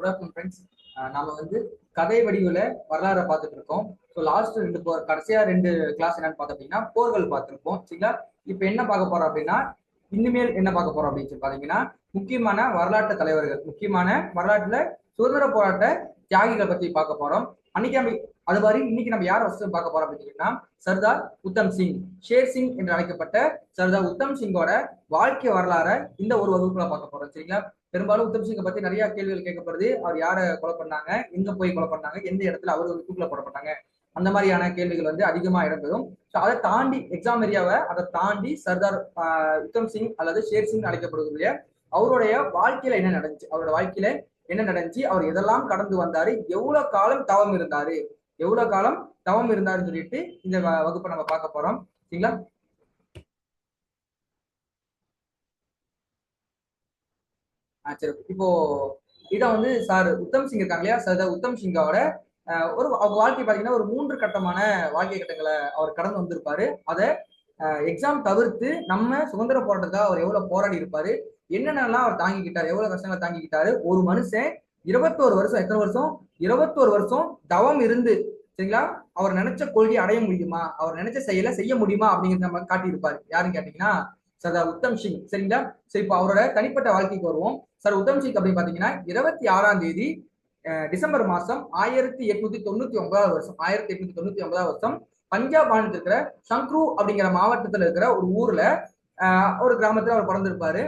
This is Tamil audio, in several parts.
குட் ஆஃப்டர்நூன் ஃப்ரெண்ட்ஸ் நாம வந்து கதை வடிவில் வரலாறை பார்த்துட்டு இருக்கோம் ஸோ லாஸ்ட் ரெண்டு போர் கடைசியா ரெண்டு கிளாஸ் என்னன்னு பார்த்தோம் அப்படின்னா போர்கள் பார்த்துருப்போம் சரிங்களா? இப்போ என்ன பார்க்க போறோம் அப்படின்னா இனிமேல் என்ன பார்க்க போறோம் அப்படின்னு சொல்லி பார்த்தீங்கன்னா முக்கியமான வரலாற்று தலைவர்கள் முக்கியமான வரலாற்றுல சுதந்திர போராட்ட தியாகிகள் பத்தி பார்க்க போறோம். அன்னைக்கு நம்ம அது மாதிரி இன்னைக்கு நம்ம யார் ஃபர்ஸ்ட் பார்க்க போறோம் அப்படின்னு சொன்னீங்கன்னா சர்தார் உத்தம் சிங் ஷேர் சிங் என்று அழைக்கப்பட்ட சர்தார் உத்தம் சிங்கோட வாழ்க்கை வரலாறை இந்த ஒரு வகுப்புல பார்க்க போறோம் சரிங்களா? பெரும்பாலும் உத்தம் சிங்கை பத்தி நிறைய கேள்விகள் கேட்கப்படுது. அவர் யாரை கொலை பண்ணாங்க? எங்க போய் கொலை பண்ணாங்க? எந்த இடத்துல அவர் ஒரு தூக்கில போடப்பட்டாங்க அந்த மாதிரியான கேள்விகள் வந்து அதிகமா இடம்பெறும் ஸோ அதை தாண்டி எக்ஸாம் ஏரியாவை அதை தாண்டி சர்தார் உத்தம் சிங் அல்லது ஷேர் சிங் அழைக்கப்படுகிற அவருடைய வாழ்க்கையில என்ன நடந்துச்சு? அவரோட வாழ்க்கையில என்ன நடந்துச்சு? அவர் எதெல்லாம் கடந்து வந்தாரு? எவ்வளவு காலம் தவம் இருந்தாரு? எவ்வளவு காலம் தவம் இருந்தாருன்னு சொல்லிட்டு இந்த வ- வகுப்பை நம்ம பார்க்க போறோம். சரிங்களா? சரி இப்போ இதை வந்து சார் உத்தம் சிங் இருக்காங்க இல்லையா? சார் உத்தம் சிங்கோட ஒரு அவங்க வாழ்க்கை பார்த்தீங்கன்னா ஒரு மூன்று கட்டமான வாழ்க்கை கட்டங்களை அவர் கடந்து வந்திருப்பாரு. அதை எக்ஸாம் தவிர்த்து நம்ம சுதந்திர போராட்டத்துக்காக அவர் எவ்வளவு போராடி இருப்பாரு? என்னென்னலாம் அவர் தாங்கிக்கிட்டாரு? எவ்வளவு கஷ்டங்களை தாங்கிக்கிட்டாரு? ஒரு மனுஷன் இருபத்தோரு வருஷம் எத்தனை வருஷம்? இருபத்தோரு வருஷம் தவம் இருந்து சரிங்களா? அவர் நினைச்ச கொள்கையை அடைய முடியுமா? அவர் நினைச்ச செயலை செய்ய முடியுமா? அப்படிங்கிறத நம்ம காட்டியிருப்பாரு. யாருன்னு கேட்டீங்கன்னா சர்தார் உத்தம் சிங். சரிங்களா? சரி இப்போ அவரோட தனிப்பட்ட வாழ்க்கைக்கு வருவோம். சார் உத்தம் சிங் அப்படின்னு பாத்தீங்கன்னா இருபத்தி ஆறாம் தேதி அஹ், டிசம்பர் மாசம் ஆயிரத்தி எட்நூத்தி தொண்ணூத்தி ஒன்பதாவது வருஷம் ஆயிரத்தி எட்நூத்தி தொண்ணூத்தி ஒன்பதாவது வருஷம் பஞ்சாப் மாநிலத்தில் இருக்கிற சங்க்ரூ அப்படிங்கிற மாவட்டத்துல இருக்கிற ஒரு ஊர்ல ஒரு கிராமத்துல அவர் பிறந்திருப்பாரு.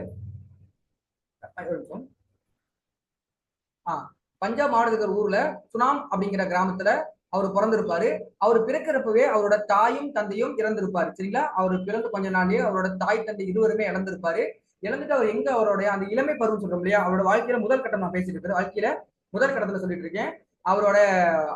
ஆஹ் பஞ்சாப் மாவட்டத்தில் ஊர்ல சுனாம் அப்படிங்கிற கிராமத்துல அவர் பிறந்திருப்பாரு. அவர் பிறக்கிறப்பவே அவரோட தாயும் தந்தையும் இறந்திருப்பாரு. சரிங்களா? அவர் பிறந்து கொஞ்ச நாள்லயே அவரோட தாய் தந்தை இருவருமே இழந்திருப்பாரு. இழந்துட்டு அவர் எங்க அவருடைய அந்த இளமை பருவம் சொல்றோம் இல்லையா? அவரோட வாழ்க்கையில முதல் கட்டம் நான் பேசிட்டு இருக்கிறேன் வாழ்க்கையில முதல் கட்டத்துல சொல்லிட்டு இருக்கேன். அவரோட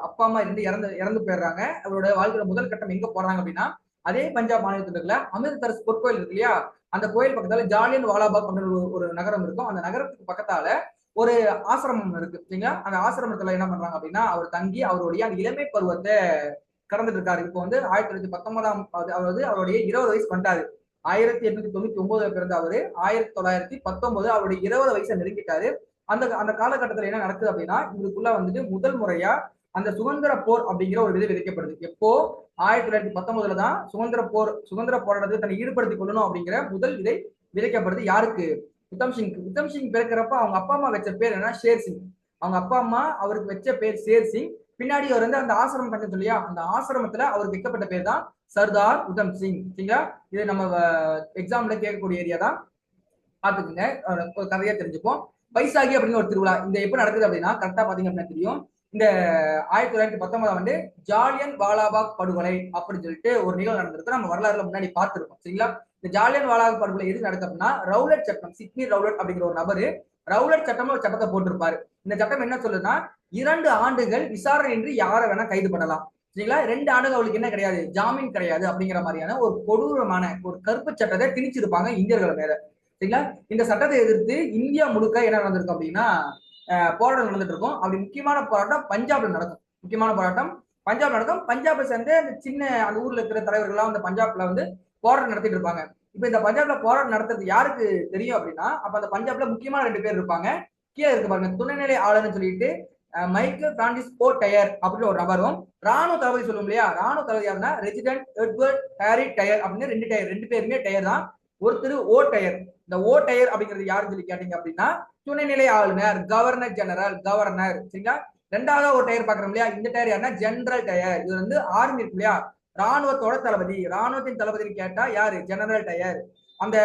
அப்பா அம்மா இருந்து இறந்து இறந்து போயிடுறாங்க. அவரோட வாழ்க்கையில முதல் கட்டம் எங்க போறாங்க அப்படின்னா அதே பஞ்சாப் மாநிலத்துல இருக்கிற அமிர்தசரஸ் பொற்கோயில் இருக்கு இல்லையா? அந்த கோயில் பக்கத்தால ஜாலியன் வாலாபாக் அப்படின்னு ஒரு நகரம் இருக்கும். அந்த நகரத்துக்கு பக்கத்தால ஒரு ஆசிரமம் இருக்கு. சரிங்களா அந்த ஆசிரமத்துல என்ன பண்றாங்க அப்படின்னா அவர் தங்கி அவருடைய அந்த இளமை பருவத்தை கடந்துட்டு இருக்காரு. இப்போ வந்து ஆயிரத்தி தொள்ளாயிரத்தி பத்தொன்பதாம் அது- அதாவது அவருடைய இருபது வயசு பண்ணிட்டாரு. ஆயிரத்தி எட்நூத்தி தொண்ணூத்தி ஒன்பதுல பிறந்த அவரு ஆயிரத்தி தொள்ளாயிரத்தி பத்தொன்பது அவருடைய இருபது வயசை நெருங்கிட்டாரு. அந்த அந்த காலகட்டத்துல என்ன நடக்குது அப்படின்னா இதுக்குள்ள வந்துட்டு முதல் முறையா அந்த சுதந்திர போர் அப்படிங்கிற ஒரு விதை விதைக்கப்படுது. எப்போ? ஆயிரத்தி தொள்ளாயிரத்தி பத்தொன்பதுல தான் சுதந்திர போர் சுதந்திர போராட்டத்தை தன்னை ஈடுபடுத்திக் கொள்ளணும் அப்படிங்கிற முதல் விதை விதைக்கப்படுது. யாருக்கு? உத்தம் சிங் உத்தம் சிங் பிறக்கிறப்ப அவங்க அப்பா அம்மா வச்ச பேர் என்ன ஷேர் சிங் அவங்க அப்பா அம்மா அவருக்கு வச்ச பேர் ஷேர் சிங் பின்னாடி அவர் வந்து அந்த ஆசிரமம் கட்டது இல்லையா? அந்த ஆசிரமத்துல அவருக்கு வைக்கப்பட்ட பேர் தான் சர்தார் உதம் சிங் சரிங்களா? இது நம்ம எக்ஸாம்ல கேட்கக்கூடிய ஏரியா தான். பாத்துக்குங்க ஒரு கதையா தெரிஞ்சுப்போம். பைசாகி அப்படிங்கிற ஒரு திருவிழா. இந்த எப்ப நடக்குது அப்படின்னா கரெக்டா பாத்தீங்க அப்படின்னா தெரியும். இந்த ஆயிரத்தி தொள்ளாயிரத்தி பத்தொன்பதாம் ஆண்டு ஜாலியன் வாலாபாக் படுகொலை அப்படின்னு சொல்லிட்டு ஒரு நிகழ்வு நடந்திருக்கு. நம்ம வரலாறுல முன்னாடி பார்த்திருக்கோம் சரிங்களா? இந்த ஜாலியன் வாலாபாக் படுகொலை எது நடக்குது அப்படின்னா ரவுலட் சட்டம் சிட்னி ரவுலட் அப்படிங்கிற ஒரு நபரு ரவுலட் சட்டம் ஒரு சட்டத்தை போட்டிருப்பாரு. இந்த சட்டம் என்ன சொல்லுதுன்னா இரண்டு ஆண்டுகள் விசாரணை இன்றி யாரை வேணா கைது பண்ணலாம். சரிங்களா? ரெண்டு ஆண்டுகள் அவளுக்கு என்ன கிடையாது? ஜாமீன் கிடையாது அப்படிங்கிற மாதிரியான ஒரு கொடூரமான ஒரு கருப்பு சட்டத்தை திணிச்சிருப்பாங்க இந்தியர்கள் மேல. சரிங்களா? இந்த சட்டத்தை எதிர்த்து இந்தியா முழுக்க என்ன நடந்திருக்கும் அப்படின்னா போராட்டம் நடந்துட்டு இருக்கும் அப்படி முக்கியமான போராட்டம் பஞ்சாப்ல நடக்கும். முக்கியமான போராட்டம் பஞ்சாப் நடக்கும். பஞ்சாபை சேர்ந்து அந்த சின்ன அந்த ஊர்ல இருக்கிற தலைவர்கள்லாம் வந்து பஞ்சாப்ல வந்து போராட்டம் நடத்திட்டு இருப்பாங்க. இப்ப இந்த பஞ்சாப்ல போராட்டம் நடத்துறது யாருக்கு தெரியும் அப்படின்னா அப்ப அந்த பஞ்சாப்ல முக்கியமான ரெண்டு பேர் இருப்பாங்க. கீழே இருக்கு பாருங்க துணைநிலை ஆளுன்னு சொல்லிட்டு மைக்கேல் பிரான்சிஸ் ஓ டயர் அப்படின்னு ஒரு நபரும் ராணுவ தளபதி சொல்லுவோம் இல்லையா? ராணுவ தளபதி யாருன்னா ரெசிடென்ட் எட்வர்ட் ஹாரி டயர் அப்படின்னு ரெண்டு டயர் ரெண்டு பேருமே டயர் தான். ஒருத்தர் ஓ டயர். இந்த ஓ டயர் அப்படிங்கிறது யாருன்னு சொல்லி கேட்டீங்க அப்படின்னா துணைநிலை ஆளுநர் கவர்னர் ஜெனரல் கவர்னர் சரிங்களா? ரெண்டாவது ஒரு டயர் பாக்குறோம் இல்லையா? இந்த டயர் யாருன்னா ஜெனரல் டயர். இது வந்து ஆர்மி இருக்கு இல்லையா? ராணுவத்தோட தளபதி. ராணுவத்தின் தளபதின்னு கேட்டா யாரு? General Dyer. அந்த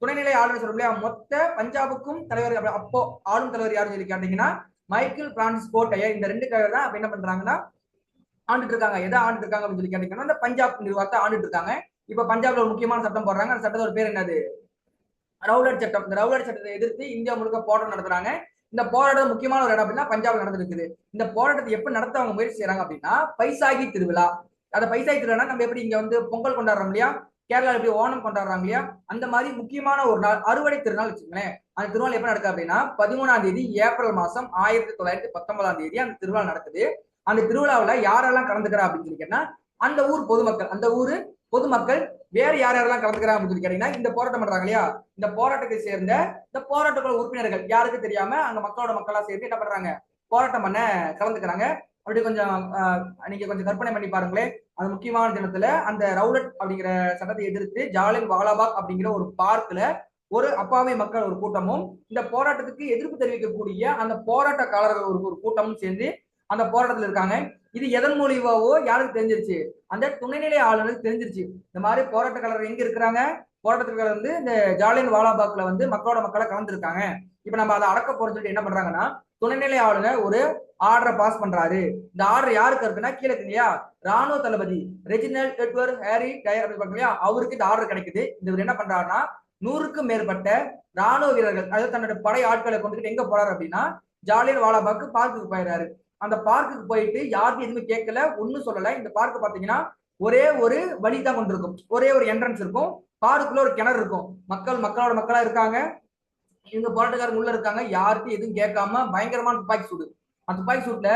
துணைநிலை ஆளுநர் சொல்றோம் இல்லையா? மொத்த பஞ்சாபுக்கும் தலைவர் அப்போ ஆளும் தலைவர் யாருன்னு சொல்லி கேட்டீங்கன்னா மைக்கேல் பிரான்சிஸ் கோ டயர். இந்த ரெண்டு டயர் தான் என்ன பண்றாங்கன்னா ஆண்டுட்டு இருக்காங்க. எதை ஆண்டுட்டு இருக்காங்க அப்படின்னு சொல்லி கேட்டீங்கன்னா அந்த பஞ்சாப் நிர்வாகத்தை ஆண்டுட்டு இருக்காங்க. இப்ப பஞ்சாப்ல ஒரு முக்கியமான சட்டம் போடுறாங்க. அந்த சட்டத்தோட பேர் என்னது? ரவுலட் சட்டம் இந்த ரவுலட் சட்டத்தை எதிர்த்து இந்தியா முழுக்க போராட்டம் நடத்துறாங்க. இந்த போராட்டம் முக்கியமான ஒரு இடம் அப்படின்னா பஞ்சாப்ல நடந்திருக்குது. இந்த போராட்டத்தை எப்ப நடத்த அவங்க முயற்சி செய்யறாங்க அப்படின்னா பைசாகி திருவிழா. அந்த பைசாகி திருவிழா நம்ம எப்படி இங்க வந்து பொங்கல் கொண்டாடுறோம் இல்லையா? கேரளா எப்படி ஓணம் கொண்டாடுறாங்க இல்லையா? அந்த மாதிரி முக்கியமான ஒரு நாள் அறுவடை திருநாள் வச்சுக்கோங்களேன். அந்த திருநாள் எப்ப நடக்குது அப்படின்னா பதிமூணாம் தேதி ஏப்ரல் மாசம் ஆயிரத்தி தொள்ளாயிரத்தி பத்தொன்பதாம் தேதி அந்த திருவிழா நடக்குது. அந்த திருவிழாவில் யாரெல்லாம் கலந்துக்கிறா அப்படின்னு சொல்லி கேட்டா அந்த ஊர் பொதுமக்கள் அந்த ஊர் பொதுமக்கள் வேற யார் யாரெல்லாம் கலந்துக்கிறாங்க அப்படின்னு சொல்லி கேட்டீங்கன்னா இந்த போராட்டம் பண்றாங்க இல்லையா? இந்த போராட்டத்தை சேர்ந்த இந்த போராட்டக்குழு உறுப்பினர்கள். யாருக்கு தெரியாம அங்க மக்களோட மக்களா சேர்ந்து என்ன பண்றாங்க? போராட்டம் பண்ண கலந்துக்கிறாங்க. அப்படி கொஞ்சம் நீங்க கொஞ்சம் கற்பனை பண்ணி பாருங்களேன். அது முக்கியமான தினத்துல அந்த ரவுலட் அப்படிங்கிற சட்டத்தை எதிர்த்து ஜாலின் வாலாபாக் அப்படிங்கிற ஒரு பார்க்ல ஒரு அப்பாவி மக்கள் ஒரு கூட்டமும் இந்த போராட்டத்துக்கு எதிர்ப்பு தெரிவிக்கக்கூடிய அந்த போராட்டக்காரர்கள் ஒரு ஒரு கூட்டமும் சேர்ந்து அந்த போராட்டத்தில் இருக்காங்க. இது எதன் மூலியமாவோ யாருக்கு தெரிஞ்சிருச்சு? அந்த துணைநிலை ஆளுநருக்கு தெரிஞ்சிருச்சு. இந்த மாதிரி போராட்டக்காரர் எங்க இருக்கிறாங்க? போராட்டத்துக்காரர் வந்து இந்த ஜாலியன் வாலாபாக்ல வந்து மக்களோட மக்களை கலந்துருக்காங்க. இப்ப நம்ம அதை அடக்க போறோம்னு சொல்லிட்டு என்ன பண்றாங்கன்னா துணைநிலை ஆளுநர் ஒரு ஆர்டரை பாஸ் பண்றாரு. இந்த ஆர்டர் யாருக்கு இருக்குன்னா கீழே இருக்கு இல்லையா? ராணுவ தளபதி ரெஜினல் எட்வர்ட் ஹேரி டயர் அப்படின்னு இல்லையா? அவருக்கு இந்த ஆர்டர் கிடைக்குது. இந்த இவர் என்ன பண்றாருன்னா நூறுக்கும் மேற்பட்ட ராணுவ வீரர்கள் அதாவது தன்னோட படை ஆட்களை கொண்டுகிட்டு எங்க போறாரு அப்படின்னா ஜாலியன் வாலாபாக்கு பார்க்குக்கு போயிடுறாரு. அந்த பார்க்குக்கு போயிட்டு யாருக்கும் எதுவுமே கேட்கல ஒன்றும் சொல்லல. இந்த பார்க்கு பாத்தீங்கன்னா ஒரே ஒரு வழி தான் கொண்டிருக்கும். ஒரே ஒரு என்ட்ரன்ஸ் இருக்கும். பார்க்குள்ள ஒரு கிணறு இருக்கும். மக்கள் மக்களோட மக்களா இருக்காங்க. இவங்க போராட்டக்காரங்க உள்ள இருக்காங்க. யாருக்கும் எதுவும் கேட்காம பயங்கரமான துப்பாக்கி சூடு. அந்த துப்பாக்கி சூட்ல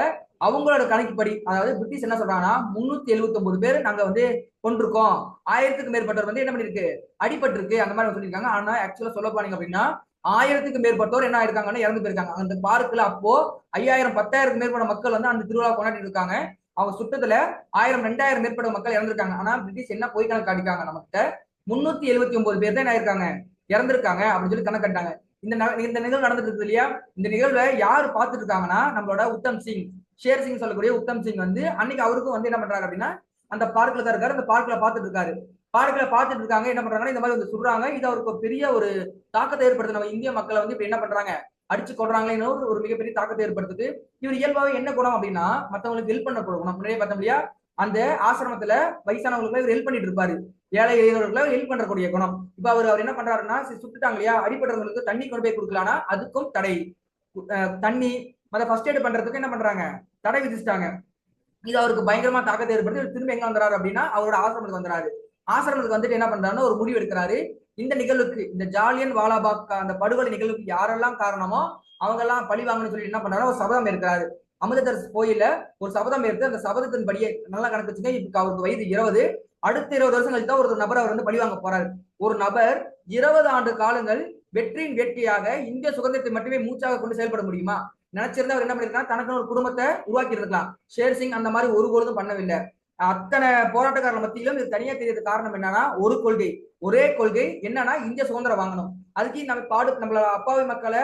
அவங்களோட கணக்குப்படி அதாவது பிரிட்டிஷ் என்ன சொல்றாங்கன்னா முன்னூத்தி எழுபத்தி ஒன்பது பேர் நாங்க வந்து கொண்டிருக்கோம். ஆயிரத்துக்கு மேற்பட்டவர் வந்து என்ன பண்ணிருக்கு? அடிபட்டு இருக்கு அந்த மாதிரி சொல்லியிருக்காங்க. ஆனா ஆக்சுவலா சொல்ல போனீங்க அப்படின்னா ஆயிரத்துக்கு மேற்பட்டோர் என்ன ஆயிருக்காங்கன்னா இறந்து போயிருக்காங்க. அந்த பார்க்ல அப்போ ஐயாயிரம் பத்தாயிரத்துக்கு மேற்பட்ட மக்கள் வந்து அந்த திருவிழா கொண்டாடிட்டு இருக்காங்க. அவங்க சுட்டத்துல ஆயிரம் ரெண்டாயிரம் மேற்பட்ட மக்கள் இறந்திருக்காங்க. ஆனா பிரிட்டிஷ் என்ன பொய் கணக்கு காட்டிக்காங்க நமக்கு முன்னூத்தி எழுபத்தி ஒன்பது பேர் தான் என்ன ஆயிருக்காங்க இறந்திருக்காங்க அப்படின்னு சொல்லி கணக்கு கட்டாங்க. இந்த ந- இந்த நிகழ்வு நடந்துட்டு இருக்கு இல்லையா? இந்த நிகழ்வை யார் பார்த்துட்டு இருக்காங்கன்னா நம்மளோட உத்தம் சிங் ஷேர் சிங் சொல்லக்கூடிய உத்தம் சிங் வந்து அன்னைக்கு அவருக்கும் வந்து என்ன பண்றாரு அப்படின்னா அந்த பார்க்ல தான் இருக்காரு. அந்த பார்க்ல பார்த்துட்டு இருக்காரு. பார்க்ல பார்த்துட்டு இருக்காங்க என்ன பண்றாங்கன்னா இந்த மாதிரி வந்து சொல்றாங்க. இது அவருக்கு பெரிய ஒரு தாக்கத்தை ஏற்படுத்து நம்ம இந்திய மக்களை வந்து இப்ப என்ன பண்றாங்க? அடிச்சு கொள்றாங்களேன்னு ஒரு- மிகப்பெரிய தாக்கத்தை ஏற்படுத்துது. இவர் இயல்பாவே என்ன குணம் அப்படின்னா மத்தவங்களுக்கு ஹெல்ப் பண்ண குணம் முன்னாடியே பார்த்தோம் இல்லையா? அந்த ஆசிரமத்துல வயசானவங்களுக்கு இவர் ஹெல்ப் பண்ணிட்டு இருப்பாரு. ஏழை எளியவர்களுக்கு ஹெல்ப் பண்றக்கூடிய குணம். இப்ப அவர் அவர் என்ன பண்றாருன்னா சரி, சுட்டுட்டாங்க இல்லையா? அடிபட்டவங்களுக்கு தண்ணி கொண்டு போய் கொடுக்கலாம்னா அதுக்கும் தடை. தண்ணி மத்த ஃபர்ஸ்ட் எய்ட் பண்றதுக்கு என்ன பண்றாங்க? தடை விதிச்சிட்டாங்க. இது அவருக்கு பயங்கரமா தாக்கத்தை ஏற்படுத்தி இவர் திரும்ப எங்க வந்துறாரு அப்படின்னா அவரோட ஆசிரமத்துக்கு வந்துறாரு. ஆசிரமத்துக்கு வந்துட்டு என்ன பண்றாருன்னா ஒரு முடிவு எடுக்கிறாரு. இந்த நிகழ்வுக்கு இந்த ஜாலியன் வாலாபாக் அந்த படுகொலை நிகழ்வுக்கு யாரெல்லாம் காரணமோ அவங்க எல்லாம் பழி வாங்கணும்னு சொல்லி என்ன பண்றாரு ஒரு சபதம் இருக்கிறாரு அமிர்தசரஸ் கோயில ஒரு சபதம் எடுத்து அந்த சபதத்தின் படியே நல்லா கணக்கு வச்சுங்க. இப்ப அவருக்கு வயது இருபது. அடுத்த இருபது வருஷம் கழிச்சு தான் ஒரு நபர் அவர் வந்து பழி வாங்க போறாரு. ஒரு நபர் இருபது ஆண்டு காலங்கள் வெற்றியின் வெற்றியாக இந்திய சுதந்திரத்தை மட்டுமே மூச்சாக கொண்டு செயல்பட முடியுமா? நினைச்சிருந்தா அவர் என்ன பண்ணிருக்காங்க தனக்குன்னு ஒரு குடும்பத்தை உருவாக்கி இருக்கலாம் ஷேர் சிங் அந்த மாதிரி ஒரு பொழுதும் பண்ணவில்லை. அத்தனை போராட்டக்காரர்கள் மத்தியிலும் இது தனியா தெரியறது காரணம் என்னன்னா ஒரு கொள்கை. ஒரே கொள்கை என்னன்னா இந்திய சுதந்திரம் வாங்கணும். அதுக்கு நம்ம பாடு நம்மள அப்பாவி மக்களை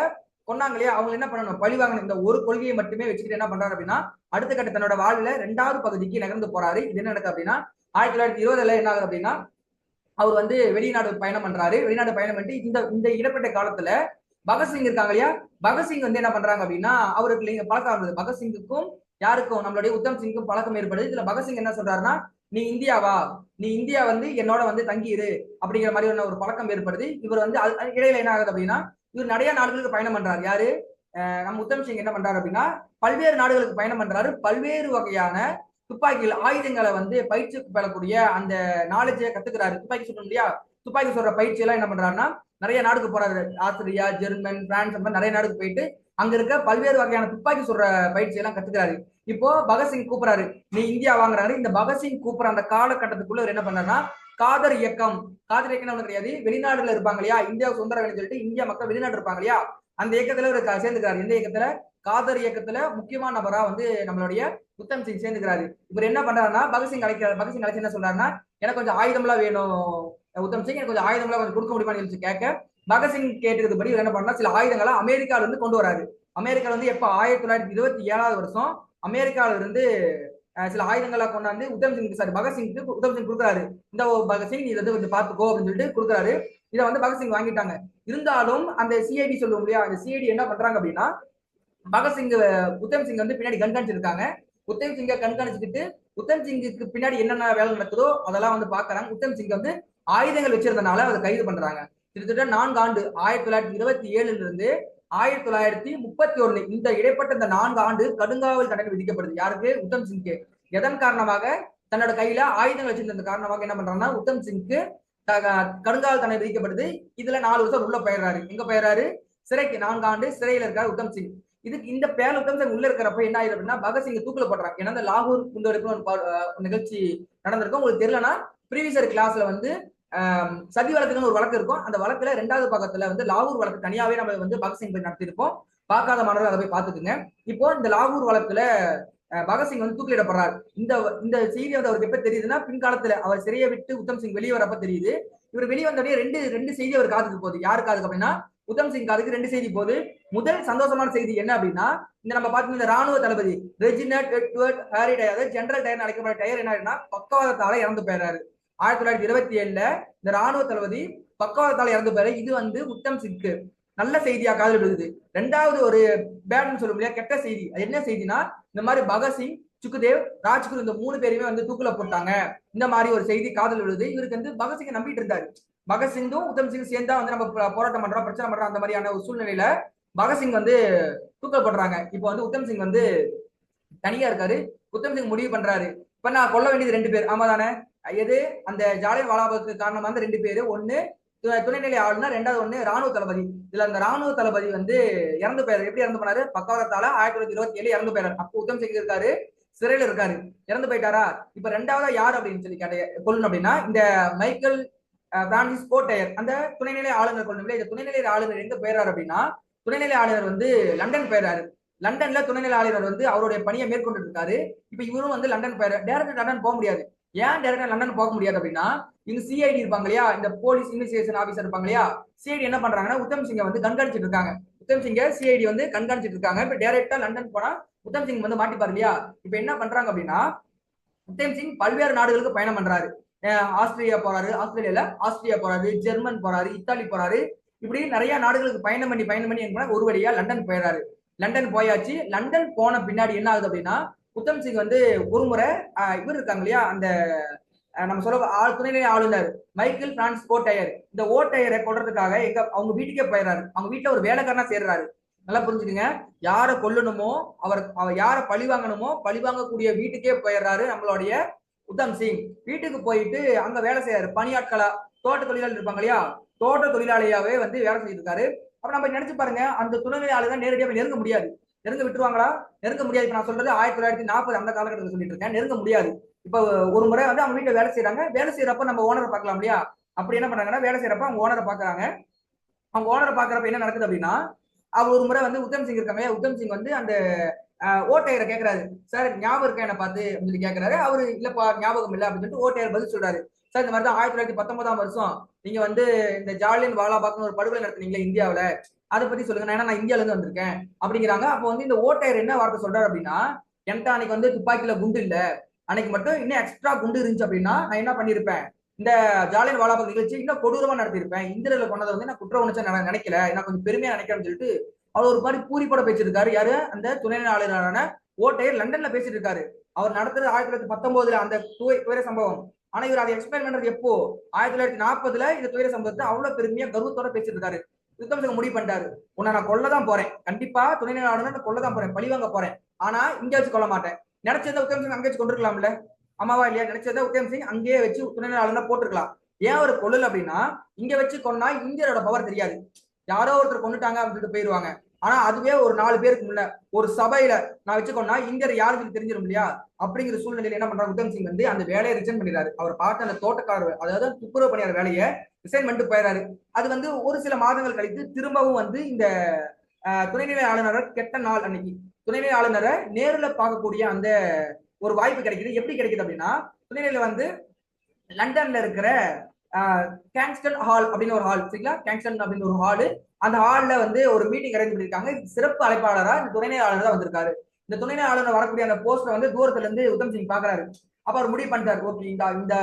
கொண்டாங்க இல்லையா அவங்க என்ன பண்ணணும்? பழி வாங்கணும். இந்த ஒரு கொள்கையை மட்டுமே வச்சுக்கிட்டு என்ன பண்றாரு அப்படின்னா அடுத்த கட்ட தன்னோட வாழ்வுல ரெண்டாவது பகுதிக்கு நகர்ந்து போறாரு. இது என்ன நடக்குது அப்படின்னா ஆயிரத்தி தொள்ளாயிரத்தி இருபதுல என்ன ஆகுது அப்படின்னா அவர் வந்து வெளிநாடு பயணம் பண்றாரு. வெளிநாடு பயணம் பண்ணிட்டு இந்த இந்த இடப்பட்ட காலத்துல பகத்சிங் இருக்காங்க இல்லையா? பகத்சிங் வந்து என்ன பண்றாங்க அப்படின்னா அவருக்கு பழக்கம் இருந்தது. பகத்சிங்குக்கும் யாருக்கும் நம்மளுடைய உத்தம் சிங்கும் பழக்கம் ஏற்படுது. இதுல பகத்சிங் என்ன சொல்றாருன்னா நீ இந்தியாவா நீ இந்தியா வந்து என்னோட வந்து தங்கியிரு. அப்படிங்கிற மாதிரி ஒரு பழக்கம் ஏற்படுது. இவர் வந்து இடையில என்ன ஆகுது அப்படின்னா இவர் நிறைய நாடுகளுக்கு பயணம் பண்றாரு. யாரு? நம்ம உத்தம் சிங் என்ன பண்றாரு அப்படின்னா பல்வேறு நாடுகளுக்கு பயணம் பண்றாரு. பல்வேறு வகையான துப்பாக்கிகள் ஆயுதங்களை வந்து பயிற்சி பெறக்கூடிய அந்த நாலேஜை கத்துக்கிறாரு. துப்பாக்கி சொல்ல இல்லையா? துப்பாக்கி சொல்ற பயிற்சி எல்லாம் என்ன பண்றாருன்னா நிறைய நாடுக்கு போறாரு. ஆஸ்திரியா ஜெர்மன் பிரான்ஸ் அந்த மாதிரி நிறைய நாடுக்கு போயிட்டு அங்க இருக்க பல்வேறு வகையான துப்பாக்கி சுடுற பயிற்சி எல்லாம் கத்துக்கிறாரு. இப்போ பகத்சிங் கூப்பிடுறாரு நீ இந்தியா வாங்குறாரு. இந்த பகத்சிங் கூப்பிடுற அந்த காலகட்டத்துக்குள்ள என்ன பண்ணாருன்னா காதர் இயக்கம். காதர் இயக்கம் கிடையாது. வெளிநாடுல இருப்பாங்க இல்லையா? இந்தியாவுக்கு சுதந்திர வேணும்னு சொல்லிட்டு இந்தியா மக்கள் வெளிநாடு இருப்பாங்க இல்லையா? அந்த இயக்கத்துல ஒரு சேர்ந்துக்கிறாரு. எந்த இயக்கத்துல? காதர் இயக்கத்துல முக்கியமான நபரா வந்து நம்மளுடைய உத்தம் சிங் சேர்ந்துக்கிறாரு. இவர் என்ன பண்றாருன்னா பகத்சிங் அழைக்கிறார் பகத்சிங் அழைச்சு என்ன சொல்றாருன்னா எனக்கு கொஞ்சம் ஆயுதம்லாம் வேணும். உத்தம் சிங் எனக்கு கொஞ்சம் ஆயுதம்லாம் கொஞ்சம் கொடுக்க முடியுமான்னு சொல்லி கேட்க பகத்சிங் கேட்டதுக்கு படி இவர் என்ன பண்ணா சில ஆயுதங்களை அமெரிக்கால இருந்து கொண்டு வராரு. அமெரிக்கால வந்து எப்ப ஆயிரத்தி தொள்ளாயிரத்தி இருபத்தி ஏழாவது வருஷம் அமெரிக்கால இருந்து சில ஆயுதங்களை கொண்டாந்து உத்தம் சிங் சாரி பகத்சிங்க்கு உத்தம் சிங் கொடுக்குறாரு. இந்த ஓ, பகத்சிங் இதை வந்து கொஞ்சம் பாத்துக்கோ அப்படின்னு சொல்லிட்டு கொடுக்குறாரு. இதை வந்து பகத்சிங் வாங்கிட்டாங்க. இருந்தாலும் அந்த சிஐடி சொல்லுவோம் இல்லையா அந்த சிஐடி என்ன பண்றாங்க அப்படின்னா பகத்சிங் உத்தம் சிங் வந்து பின்னாடி கண்காணிச்சிருக்காங்க. உத்தம் சிங்கை கண்காணிச்சுக்கிட்டு உத்தம் சிங்குக்கு பின்னாடி என்னென்ன வேலை நடக்குதோ அதெல்லாம் வந்து பாக்குறாங்க உத்தம் சிங் வந்து ஆயுதங்கள் வச்சிருந்தனால அதை கைது பண்றாங்க. கிட்டத்தட்ட நான்கு ஆண்டு ஆயிரத்தி தொள்ளாயிரத்தி இருபத்தி ஏழுல இருந்து ஆயிரத்தி தொள்ளாயிரத்தி முப்பத்தி ஒண்ணு இந்த இடைப்பட்ட இந்த நான்கு ஆண்டு கடுங்காவல் தண்டனை விதிக்கப்படுது. யாருக்கு? உத்தம் சிங்க்கு. எதன் காரணமாக? தன்னோட கையில ஆயுதங்கள் வச்சிருந்த காரணமாக என்ன பண்றாங்கன்னா உத்தம் சிங்க்கு த- கடுங்காவல் தண்டனை விதிக்கப்படுது. இதுல நாலு வருஷம் உள்ள போயிடுறாரு. எங்க போயிடுறாரு? சிறைக்கு. நான்கு ஆண்டு சிறையில இருக்காரு உத்தம் சிங். இதுக்கு இந்த பேர் உத்தம் சிங் உள்ள இருக்கிறப்ப என்ன ஆயிடுது அப்படின்னா பகத்சிங் தூக்கில போடுறாங்க ஏன்னா இந்த லாகூர் குண்டு ஒரு நிகழ்ச்சி நடந்திருக்கும். உங்களுக்கு தெரியலன்னா ப்ரீவியஸர் கிளாஸ்ல வந்து சதி வழக்குன்னு ஒரு வழக்கு இருக்கும். அந்த வழக்குல ரெண்டாவது பக்கத்துல வந்து லாகூர் வழக்கு தனியாவே நம்ம வந்து பகத்சிங் போய் நடத்திருப்போம் பார்க்காத மாணவர்கள் அதை போய் பார்த்துக்குங்க. இப்போ இந்த லாகூர் வழக்குல பகத்சிங் வந்து தூக்கிலிடப்படுறார். இந்த இந்த செய்தி வந்து அவருக்கு எப்ப தெரியுதுன்னா பின்காலத்துல அவர் சிறையை விட்டு உத்தம் சிங் வெளியே வரப்ப தெரியுது. இவர் வெளியே வந்தோடனே ரெண்டு ரெண்டு செய்தி அவர் காதுக்கு போகுது. யாரு காதுக்கு அப்படின்னா உத்தம் சிங் காதுக்கு ரெண்டு செய்தி போகுது. முதல் சந்தோஷமான செய்தி என்ன அப்படின்னா இந்த நம்ம பாத்தீங்கன்னா இந்த ராணுவ தளபதி ரெஜினட் எட்வர்ட் ஹாரி டயர் அதாவது ஜெனரல் டயர் அழைக்கப்பட்ட டயர் என்ன ஆயிடுனா பக்கவாதத்தால இறந்து போயிடுறாரு. ஆயிரத்தி தொள்ளாயிரத்தி இருபத்தி ஏழுல இந்த ராணுவ தளபதி பக்கவாதத்தால் இறந்து போயிரு இது வந்து உத்தம் சிங்க்கு நல்ல செய்தியா காதல் விழுது ரெண்டாவது ஒரு பேட்னு சொல்ல முடியாது கெட்ட செய்தி. அது என்ன செய்தினா இந்த மாதிரி பகத்சிங் சுக்குதேவ் ராஜ்குரு இந்த மூணு பேருமே வந்து தூக்குல போட்டாங்க. இந்த மாதிரி ஒரு செய்தி காதல் விழுது. இவருக்கு வந்து பகத்சிங்கை நம்பிட்டு இருந்தாரு. பகத்சிங்கும் உத்தம் சிங் சேர்ந்தா வந்து நம்ம போராட்டம் பண்றோம் பிரச்சனை பண்றோம் அந்த மாதிரியான ஒரு சூழ்நிலையில பகத்சிங் வந்து தூக்கல் போடுறாங்க. இப்போ வந்து உத்தம் சிங் வந்து தனியா இருக்காரு. உத்தம் சிங் முடிவு பண்றாரு. இப்ப நான் கொல்ல வேண்டியது ரெண்டு பேர். ஆமா தானே எது? அந்த ஜாலியன் வாலாபாக்கு காரணமா அந்த ரெண்டு பேரு. ஒண்ணு து- துணைநிலை ஆளுநர் ரெண்டாவது ஒண்ணு ராணுவ தளபதி. இதுல அந்த ராணுவ தளபதி வந்து இறந்து போயாரு எப்படி இறந்து போனாரு? பக்கவரத்தால ஆயிரத்தி தொள்ளாயிரத்தி இருபத்தி ஏழு இறந்து போயாரு அப்போ உத்தம் சிங் இருக்காரு சிறையில இருக்காரு. இறந்து போயிட்டாரா? இப்ப ரெண்டாவதா யார் அப்படின்னு சொல்லி கேட்ட கொள்ளணும் அப்படின்னா இந்த மைக்கேல் பிரான்சிஸ் கோட்டையர் அந்த துணைநிலை ஆளுநர் கொள்ளணும் இந்த துணைநிலை ஆளுநர் எங்க போயிறாரு அப்படின்னா துணைநிலை ஆளுநர் வந்து லண்டன் போயிறாரு. லண்டன்ல துணைநிலை ஆளுநர் வந்து அவருடைய பணியை மேற்கொண்டு இருக்காரு. இப்ப இவரும் வந்து லண்டன் போயிறாரு. டேரக்டா லண்டன் போக முடியாது. ஏன் டேரக்டா லண்டன் போக முடியாது அப்படின்னா இங்க சிஐடி இருப்பாங்க இல்லையா? இந்த போலீஸ் இன்வெஸ்டிகேஷன் ஆபீசர் இருப்பாங்க இல்லையா? சிஐடி என்ன பண்றாங்கன்னா உத்தம் சிங்கை வந்து கண்காணிச்சிட்டு இருக்காங்க. உத்தம் சிங்கை சிஐடி வந்து கண்காணிச்சிட்டு இருக்காங்க. இப்ப டேரக்டா லண்டன் போனா உத்தம் சிங் வந்து மாட்டிப்பாரு இல்லையா? இப்ப என்ன பண்றாங்க அப்படின்னா உத்தம் சிங் பல்வேறு நாடுகளுக்கு பயணம் பண்றாரு. ஆஸ்திரேலியா போறாரு. ஆஸ்திரேலியால ஆஸ்திரியா போறாரு ஜெர்மன் போறாரு இத்தாலி போறாரு. இப்படி நிறைய நாடுகளுக்கு பயணம் பண்ணி பயணம் பண்ணி என்ன ஒரு வழியா லண்டன் போயிடுறாரு. லண்டன் போயாச்சு. லண்டன் போன பின்னாடி என்ன ஆகுது அப்படின்னா உத்தம் சிங் வந்து ஒரு முறை இவர் இருக்காங்க இல்லையா அந்த நம்ம சொல்ல ஆள் துணைநிலை ஆளுநர் மைக்கேல் பிரான்ஸ் ஓட்டையர். இந்த ஓட்டையரை கொள்றதுக்காக எங்க அவங்க வீட்டுக்கே போயிடுறாரு. அவங்க வீட்டுல ஒரு வேலைக்காரனா சேர்றாரு. நல்லா புரிஞ்சுக்கங்க. யாரை கொல்லணுமோ அவர் அவர் யாரை பழி வாங்கணுமோ பழி வாங்கக்கூடிய வீட்டுக்கே போயிடுறாரு நம்மளுடைய உத்தம் சிங் வீட்டுக்கு போயிட்டு அங்க வேலை செய்யறாரு பணியாட்களா தோட்ட தொழிலாளி இருப்பாங்க இல்லையா தோட்ட தொழிலாளியாவே வந்து வேலை செஞ்சிருக்காரு அப்ப நம்ம நினைச்சு பாருங்க அந்த துணைநிலை ஆளுநர் நேரடியாக நெருங்க முடியாது. நெருங்க விட்டுருவாங்களா? நெருங்க முடியாது. இப்ப நான் சொல்றது ஆயிரத்தி தொள்ளாயிரத்தி நாற்பது அந்த காலகட்டத்தில் சொல்லிட்டு இருக்கேன். நெருங்க முடியாது. இப்ப ஒரு முறை வந்து அவங்க வீட்டுல வேலை செய்யறாங்க வேலை செய்யறப்ப நம்ம ஓனரை பார்க்கலாம் இல்லையா? அப்படி என்ன பண்றாங்கன்னா வேலை செய்யறப்ப அவங்க ஓனரை பாக்குறாங்க அவங்க ஓனரை பாக்குறப்ப என்ன நடக்குது அப்படின்னா அவர் ஒரு முறை வந்து உத்தம் சிங் இருக்காங்க. உத்தம் சிங் வந்து அந்த ஓட்டையரை கேட்கறாரு சார் ஞாபகம் இருக்கா என்ன பார்த்து? அப்படின்னு சொல்லி அவரு இல்லப்பா ஞாபகம் இல்லை. அப்படின்னு சொல்லிட்டு ஓட்டையர் பதில் சொல்றாரு. சார் இந்த மாதிரி தான் ஆயிரத்தி தொள்ளாயிரத்தி பத்தொன்பதாம் வருஷம் நீங்க வந்து இந்த ஜாலியன் வாலாபாக்னு ஒரு படுகொலை நடத்தினீங்களே இந்தியாவுல. அதை பத்தி சொல்லுங்க. நான் ஏன்னா நான் இந்தியால இருந்து வந்திருக்கேன். அப்படிங்கிறாங்க. அப்போ வந்து இந்த ஓட்டையர் என்ன வார்த்தை சொல்றாரு அப்படின்னா என்கிட்ட அன்னைக்கு வந்து துப்பாக்கியில குண்டு இல்ல. அன்னைக்கு மட்டும் இன்னும் எக்ஸ்ட்ரா குண்டு இருந்துச்சு அப்படின்னா நான் என்ன பண்ணிருப்பேன்? இந்த ஜாலியன் வாலாபாக் நிகழ்ச்சி இன்னும் கொடூரமா நடத்திருப்பேன் இந்திரல கொண்டதை வந்து நான் குற்ற உணர்ச்சி நான் நினைக்கல. நான் கொஞ்சம் பெருமையா நினைக்கிறேன்னு சொல்லிட்டு அவர் ஒரு மாதிரி பூரிப்பட பேசியிருக்காரு. யாரு? அந்த துணைநிலை ஆளுநரான ஓட்டையர் லண்டன்ல பேசிட்டு இருக்காரு. அவர் நடத்துறது ஆயிரத்தி தொள்ளாயிரத்தி பத்தொன்பதுல அந்த துவை துயர சம்பவம். ஆனா இவர் அதை எக்ஸ்பிளைன் பண்றது எப்போ? ஆயிரத்தி தொள்ளாயிரத்தி நாற்பதுல இந்த துயர சம்பவத்தை அவ்வளவு பெருமையா கர்வத்தோட பேசிட்டு இருக்காரு யுத்தம் செய்ய முடிவு பண்ணிட்டாரு. உன்னை நான் கொல்ல தான் போறேன். கண்டிப்பா துணைநிலை ஆளுநர் நான் கொல்ல தான் போறேன் பழிவாங்க போறேன். ஆனா இங்க வச்சு கொல்ல மாட்டேன். நினைச்சதை உத்தம் சிங் அங்கே வச்சு கொண்டிருக்கலாம்ல? அம்மாவா இல்லையா? நினைச்சதை உத்தம் சிங் அங்கேயே வச்சு துணைநிலை ஆளுநர் போட்டிருக்கலாம். ஏன் அவர் கொள்ளல் அப்படின்னா இங்க வச்சு கொன்னா இந்தியரோட பவர் தெரியாது. யாரோ ஒருத்தர் கொண்டுட்டாங்க அப்படின்னு சொல்லிட்டு போயிருவாங்க. ஆனா அதுவே ஒரு நாலு பேருக்கு முன்ன ஒரு சபையில நான் வச்சுக்கோன்னா இந்தியர் யாருக்கு தெரிஞ்சிடும் இல்லையா? அப்படிங்கிற சூழ்நிலையில என்ன பண்றாங்க? உத்தம் சிங் வந்து அந்த வேலையை ரிசைன் பண்ணிடுறாரு. அவர் பார்த்த அந்த தோட்டக்காரர் அதாவது துப்புரவு பணியாளர் வேலையை ரிசைன் பண்ணிட்டு போயிடுறாரு. அது வந்து ஒரு சில மாதங்கள் கழித்து திரும்பவும் வந்து இந்த துணைநிலை ஆளுநரை கெட்ட நாள் அன்னைக்கு துணைநிலை ஆளுநரை நேரில் பார்க்கக்கூடிய அந்த ஒரு வாய்ப்பு கிடைக்குது. எப்படி கிடைக்குது அப்படின்னா துணைநிலை வந்து லண்டன்ல இருக்கிற கேங்ஸ்டன் ஹால் அப்படின்னு ஒரு ஹால் சரிங்களா? கேங்ஸ்டன் அப்படின்னு ஒரு ஹாலு அந்த ஹால்ல வந்து ஒரு மீட்டிங் அரேஞ்ச் பண்ணியிருக்காங்க சிறப்பு அழைப்பாளரா? இந்த துணைநிலை ஆளுநர் தான் வந்திருக்காரு. இந்த துணைநிலை ஆளுநர் வரக்கூடிய அந்த போஸ்டர் வந்து தூரத்துல இருந்து உத்தம் சிங் பாக்குறாரு. அப்ப அவர் முடிவு பண்ணிட்டாரு. ஓகே இந்த இந்த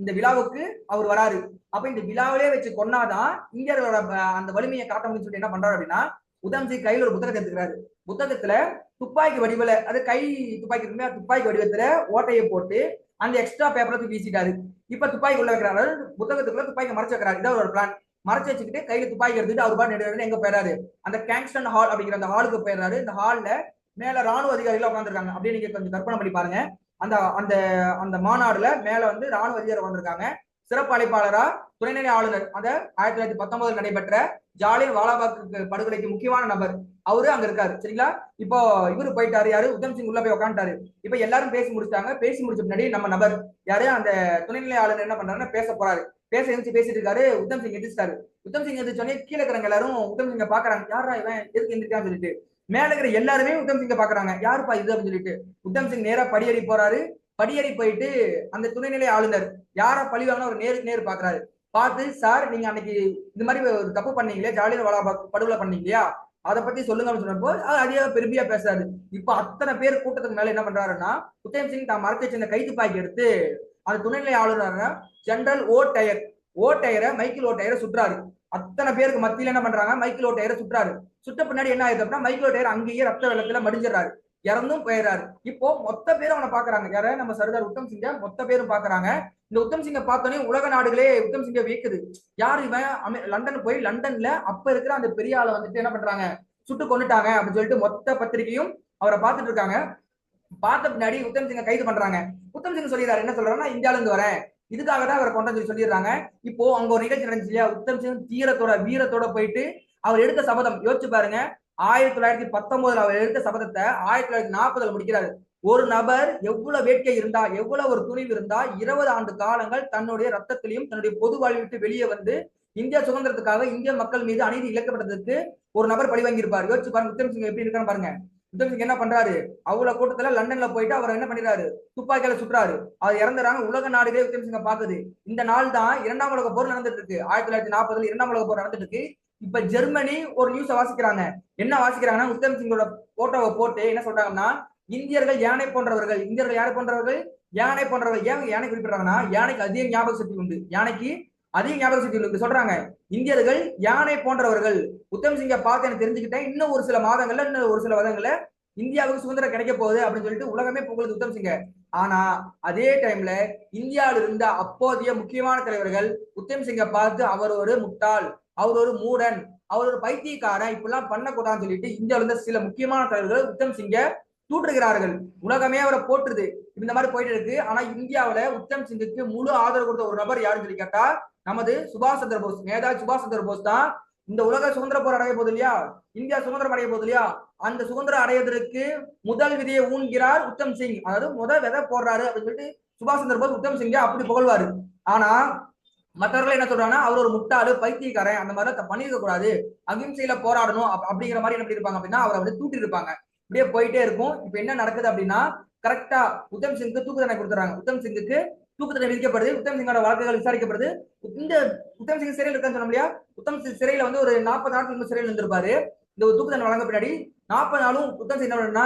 இந்த விழாவுக்கு அவர் வராரு. அப்ப இந்த விழாவிலே வச்சு கொன்னாதான் இந்தியர்களோட அந்த வலிமையை காட்ட முடியும்னு சொல்லிட்டு என்ன பண்றாரு அப்படின்னா உதம் சிங் கையில ஒரு புத்தகத்தை எடுத்துக்கிறாரு. புத்தகத்துல துப்பாக்கி வடிவில அது கை துப்பாக்கி இருக்குமே துப்பாக்கி வடிவத்துல ஓட்டையை போட்டு அந்த எக்ஸ்ட்ரா பேப்பரை தூக்கி வீசிட்டாரு. இப்ப துப்பாக்கி உள்ள வைக்கிறாரு. புத்தகத்துக்குள்ள துப்பாக்கி மறைச்சு வைக்கிறாரு. இதான் ஒரு பிளான் மறைச்சு வச்சுக்கிட்டு கையில துப்பாக்கி எடுத்துட்டு அவர் பாட்டு எங்க போயிறாரு அந்த கேங்ஸ்டன் ஹால் அப்படிங்கிற அந்த ஹாலுக்கு போயிடுறாரு. இந்த ஹால்ல மேல ராணுவ அதிகாரிகள் உட்காந்துருக்காங்க அப்படியே நீங்க கொஞ்சம் கற்பனை பண்ணி பாருங்க. அந்த அந்த அந்த மாநாடுல மேல வந்து ராணுவ அதிகாரி வந்திருக்காங்க சிறப்பு அழைப்பாளரா துணைநிலை ஆளுநர். அந்த ஆயிரத்தி தொள்ளாயிரத்தி பத்தொன்பதுல நடைபெற்ற ஜாலியன் வாலாபாக் படுகொலைக்கு முக்கியமான நபர். அவரு அங்க இருக்காரு. சரிங்களா? இப்போ இவரு போயிட்டாரு. யாரு? உத்தம் சிங் உள்ள போய் உட்காந்துட்டாரு இப்ப எல்லாரும் பேசி முடிச்சிட்டாங்க. பேசி முடிச்ச பின்னாடி நம்ம நபர் யாரு? அந்த துணைநிலை ஆளுநர் என்ன பண்றாருன்னா பேச போறாரு. பேச எழுந்து பேசிட்டு இருக்காரு. உத்தம் சிங் எதிர்த்தாரு உத்தம் சிங் எதிர்த்தோடனே கீழே இருக்கிறவங்க எல்லாரும் உத்தம் சிங்க பாக்குறாங்க. யாரா இவன்? எதுக்கு எந்திரிக்கான்னு சொல்லிட்டு. மேல இருக்கிற எல்லாருமே உத்தம் சிங்க பாக்குறாங்க. யாருப்பா இது? அப்படின்னு சொல்லிட்டு. உத்தம் சிங் நேரா படியேறி போறாரு. படியேறி போயிட்டு அந்த துணைநிலை ஆளுநர் யாரா பழி வாங்கினா ஒரு நேருக்கு நேர் பாக்குறாரு. பார்த்து சார் நீங்க அன்னைக்கு இந்த மாதிரி ஒரு தப்பு பண்ணீங்களே ஜாலியன் வாலாபாக் படுகொலை பண்ணீங்களா அதை பத்தி சொல்லுங்கன்னு சொன்னப்போ அது அதிக பெருமையா பேசுறாரு. இப்ப அத்தனை பேர் கூட்டத்துக்கு மேல என்ன பண்றாருன்னா உத்தம் சிங் தான் மரத்தை சின்ன கைது பாக்கி எடுத்து அந்த துணைநிலை ஆளுநர் ஜெனரல் ஓ டயர் ஓ டயரை மைக்கேல் ஓ டயரை சுற்றுறாரு அத்தனை பேருக்கு மத்தியில என்ன பண்றாங்க? மைக்கேல் ஓ டயரை சுற்றுறாரு சுட்ட பின்னாடி என்ன ஆயிடுது அப்படின்னா மைக்கேல் ஓ டயர் அங்கேயே ரத்த வெள்ளத்துல மடிஞ்சிடறாரு. இறந்தும் போயிடுறாரு. இப்போ மொத்த பேரும் அவனை பாக்குறாங்க யார? நம்ம சர்தார் உத்தம் சிங்க மொத்த பேரும் பாக்குறாங்க இந்த உத்தம் சிங்கை பார்த்தோன்னே உலக நாடுகளே உத்தம் சிங்க வியக்குது. யார் இவன்? லண்டன் போய் லண்டன்ல அப்ப இருக்கிற அந்த பெரிய ஆளை வந்துட்டு என்ன பண்றாங்க? சுட்டு கொண்டுட்டாங்க அப்படின்னு சொல்லிட்டு மொத்த பத்திரிகையும் அவரை பார்த்துட்டு இருக்காங்க. பார்த்த பின்னாடி உத்தம் சிங்கை கைது பண்றாங்க. உத்தம் சிங் சொல்லிடுறாரு என்ன சொல்றாருன்னா இந்தியால இருந்து வரேன். இதுக்காக தான் அவரை கொண்டு வந்து சொல்லிடுறாங்க. இப்போ அங்க ஒரு நிகழ்ச்சி நடந்துச்சு இல்லையா? உத்தம் சிங் தீரத்தோட வீரத்தோட போயிட்டு அவர் எடுத்த சபதம் யோசிச்சு பாருங்க. ஆயிரத்தி தொள்ளாயிரத்தி பத்தொன்பதுல அவர் எடுத்த சபதத்தை ஆயிரத்தி தொள்ளாயிரத்தி நாற்பதுல முடிக்கிறாரு. ஒரு நபர் எவ்வளவு வேட்கை இருந்தா எவ்வளவு ஒரு துணிவு இருந்தா இருபது ஆண்டு காலங்கள் தன்னுடைய ரத்தத்திலையும் தன்னுடைய பொது வாழ்வை விட்டு வெளியே வந்து இந்தியா சுதந்திரத்துக்காக இந்திய மக்கள் மீது அநீதி இழக்கப்பட்டதுக்கு ஒரு நபர் பழி வாங்கியிருப்பார் யோசிச்சு பாருங்க உத்தம் சிங் எப்படி இருக்கான்னு பாருங்க. உத்தம் சிங் என்ன பண்றாரு? அவ்வளவு கூட்டத்துல லண்டன்ல போயிட்டு அவர் என்ன பண்ணிடுறாரு? துப்பாக்கியில சுற்றுறாரு அவர் இறந்துறாங்க. உலக நாடுகளே உத்தம் சிங்க பாக்குது இந்த நாள் தான் இரண்டாம் உலக போர் நடந்துட்டு இருக்கு. ஆயிரத்தி தொள்ளாயிரத்தி நாற்பதுல இரண்டாம் உலக போர் நடந்துட்டு இருக்கு. இப்ப ஜெர்மனி ஒரு நியூஸ வாசிக்கிறாங்க. என்ன வாசிக்கிறாங்கன்னா உத்தம் சிங்கோட போட்டோவை போட்டு என்ன சொல்றாங்கன்னா இந்தியர்கள் யானை போன்றவர்கள். இந்தியர்கள் யாரை போன்றவர்கள்? யானை போன்றவர்கள். ஏன் யானை குறிப்பிடுறாங்கன்னா யானைக்கு அதிக ஞாபக சக்தி உண்டு. யானைக்கு அதையும் ஞாபகம் சக்தி சொல்றாங்க இந்தியர்கள் யானை போன்றவர்கள். உத்தம் சிங்கை பார்த்து எனக்கு தெரிஞ்சுக்கிட்டேன். இன்னும் ஒரு சில மாதங்கள்ல இன்னும் ஒரு சில வருடங்கள்ல இந்தியாவுக்கு சுதந்திரம் கிடைக்க போகுது அப்படின்னு சொல்லிட்டு உலகமே புகழுது உத்தம் சிங்க. ஆனா அதே டைம்ல இந்தியாவில் இருந்த அப்போதைய முக்கியமான தலைவர்கள் உத்தம் சிங்கை பார்த்து அவர் ஒரு முட்டாள் அவர் ஒரு மூடன் அவர் ஒரு பைத்தியக்காரன் இப்படிலாம் பண்ணக்கூடாதுன்னு சொல்லிட்டு இந்தியாவில் இருந்த சில முக்கியமான தலைவர்கள் உத்தம் சிங்க தூற்றுகிறார்கள். உலகமே அவரை போற்றுது. இந்த மாதிரி போயிட்டு இருக்கு. ஆனா இந்தியாவில உத்தம் சிங்குக்கு முழு ஆதரவு கொடுத்த ஒரு நபர் யாருன்னு சொல்லி கேட்டா நமது சுபாஷ் சந்திர போஸ் நேதாஜி சுபாஷ் சந்திர போஸ் தான் இந்த உலக சுதந்திர போர் அடைய போகுது இல்லையா? இந்தியா சுதந்திரம் அடைய போகுது இல்லையா? அந்த சுதந்திரம் அடைவதற்கு முதல் விதியை ஊன்கிறார் உத்தம் சிங். அதாவது முதல் விதை போடுறாரு அப்படின்னு சொல்லிட்டு சுபாஷ் சந்திர போஸ் உத்தம் சிங்க அப்படி புகழ்வாரு. ஆனா மற்றவர்கள் என்ன சொல்றாங்கன்னா அவர் ஒரு முட்டாளு பைத்தியக்காரன் அந்த மாதிரி தான் பண்ணிருக்க கூடாது அகிம்சையில போராடணும் அப்படிங்கிற மாதிரி என்ன பண்ணிருப்பாங்க அப்படின்னா அவரை வந்து தூட்டி இருப்பாங்க. இப்படியே போயிட்டே இருக்கும். இப்ப என்ன நடக்குது அப்படின்னா கரெக்டா உத்தம் சிங்க்கு தூக்கு தண்டனை கொடுத்துறாங்க. உத்தம் சிங்குக்கு தூக்கு விதிக்கப்படுது உத்தம் சிங்கோட வழக்குகள் விசாரிக்கப்படுது. இந்த உத்தம் சிங் சிறையில் இருக்கான்னு சொன்னோம் இல்லையா? உத்தம் சிங் சிறையில வந்து ஒரு நாற்பது நாட்கள் சிறையில் இருந்திருப்பாரு. இந்த ஒரு வழங்க பின்னாடி நாற்பது நாளும் உத்தம் சிங் என்ன?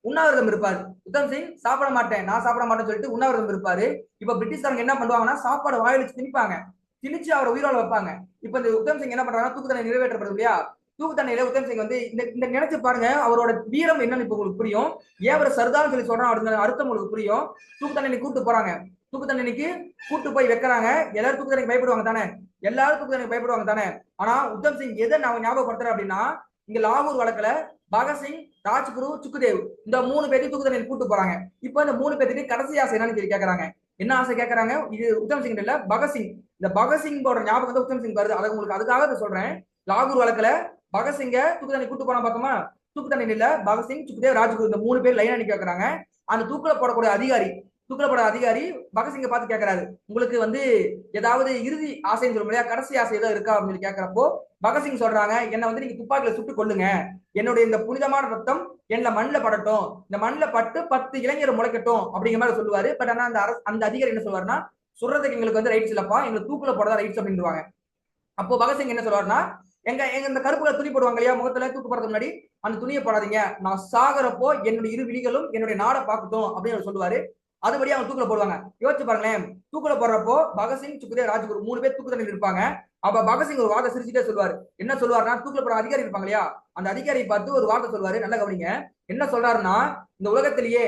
உண்ணாவிரதம் இருப்பாரு. உத்தம் சிங் சாப்பிட மாட்டேன் நான் சாப்பிட மாட்டேன்னு சொல்லிட்டு உண்ணாவிரதம் இருப்பாரு. இப்ப பிரிட்டிஷ்காரங்க என்ன பண்ணுவாங்கன்னா சாப்பாடு வாயில வச்சு திணிப்பாங்க. திணிச்சு அவரை உயிரோட வைப்பாங்க. இப்ப இந்த உத்தம் சிங் என்ன பண்றாங்கன்னா தூக்கு நிறைவேற்றப்படுது இல்லையா? தூக்கு உத்தம் சிங் வந்து இந்த இந்த நினைச்சு பாருங்க அவரோட வீரம் என்னன்னு இப்ப உங்களுக்கு புரியும். ஏன் அவர் சர்தார்னு சொல்லி சொல்றான் அப்படிங்கிற அர்த்தம் உங்களுக்கு புரியும். தூக்கு தண்டனை கூப்பிட்டு போறாங்க. தூக்கு தண்டனைக்கு கூட்டு போய் வைக்கிறாங்க. எல்லாரும் தூக்கு பயப்படுவாங்க தானே? எல்லாரும் தூக்கு பயப்படுவாங்க தானே? ஆனா உத்தம் சிங் எதை நான் ஞாபகப்படுத்துறேன் அப்படின்னா இங்க லாகூர் வழக்குல பகத்சிங் ராஜ்குரு சுக்குதேவ் இந்த மூணு பேர்த்தையும் தூக்கு தண்டனை கூட்டு போறாங்க. இப்போ இந்த மூணு பேர்த்துக்கு கடைசி ஆசை என்னன்னு சொல்லி கேக்குறாங்க. என்ன ஆசை கேக்குறாங்க? இது உத்தம் சிங் இல்ல பகத்சிங் இந்த பகத்சிங்கோட ஞாபகம் வந்து உத்தம் சிங் வருது. அதை உங்களுக்கு அதுக்காக சொல்றேன். லாகூர் வழக்குல பகத்சிங்க தூக்கு தண்டனை கூட்டு போனா பார்த்தோமா தூக்கு தண்டனை இல்ல பகத்சிங் சுக்குதேவ் ராஜ்குரு இந்த மூணு பேர் லைனா நிக்க வைக்கிறாங்க. அந்த தூக்குல போடக்கூடிய அதிகாரி தூக்குல போட அதிகாரி பகத்சிங்க பார்த்து கேட்கிறாரு உங்களுக்கு வந்து ஏதாவது இறுதி ஆசைன்னு சொல்ல முடியாது கடைசி ஆசை ஏதோ இருக்கா? அப்படின்னு சொல்லி பகத்சிங் சொல்றாங்க என்ன வந்து நீங்க துப்பாக்கியில சுட்டு கொள்ளுங்க என்னுடைய இந்த புனிதமான ரத்தம் என்ன மண்ணில் படட்டும். இந்த மண்ணில் பட்டு பத்து இளைஞர் முளைக்கட்டும். அப்படிங்கிற மாதிரி சொல்லுவாரு. பட் ஆனா அந்த அரசு அந்த அதிகாரி என்ன சொல்லுவாருன்னா சொல்றதுக்கு எங்களுக்கு வந்து ரைட்ஸ் இல்லப்பா. எங்களுக்கு தூக்குல போடதான் ரைட்ஸ் அப்படின்னுவாங்க. அப்போ பகத்சிங் என்ன சொல்லுவாருன்னா எங்க எங்க இந்த கருப்புல துணி போடுவாங்க இல்லையா? முகத்துல தூக்கு போறதுக்கு முன்னாடி அந்த துணியை போடாதீங்க. நான் சாகிறப்போ என்னுடைய இரு விழிகளும் என்னுடைய நாடை பார்க்கட்டும். அப்படின்னு அவர் சொல்லுவாரு. அதுபடி அவங்க தூக்கில போடுவாங்க. யோசிச்சு பாருங்களேன். தூக்குல போடுறப்போ பகத்சிங் சுக்குதேவ் ராஜ்குரு மூணு பேர் தூக்கு தண்ணியில் இருப்பாங்க. அப்ப பகத்சிங் ஒரு வார்த்தை சிரிச்சுட்டே சொல்லுவாரு. என்ன சொல்லுவாருன்னா தூக்குல போற அதிகாரி இருப்பாங்க இல்லையா? அந்த அதிகாரியை பார்த்து ஒரு வார்த்தை சொல்லுவாரு. நல்லா கவனிங்க. என்ன சொல்றாருன்னா இந்த உலகத்திலேயே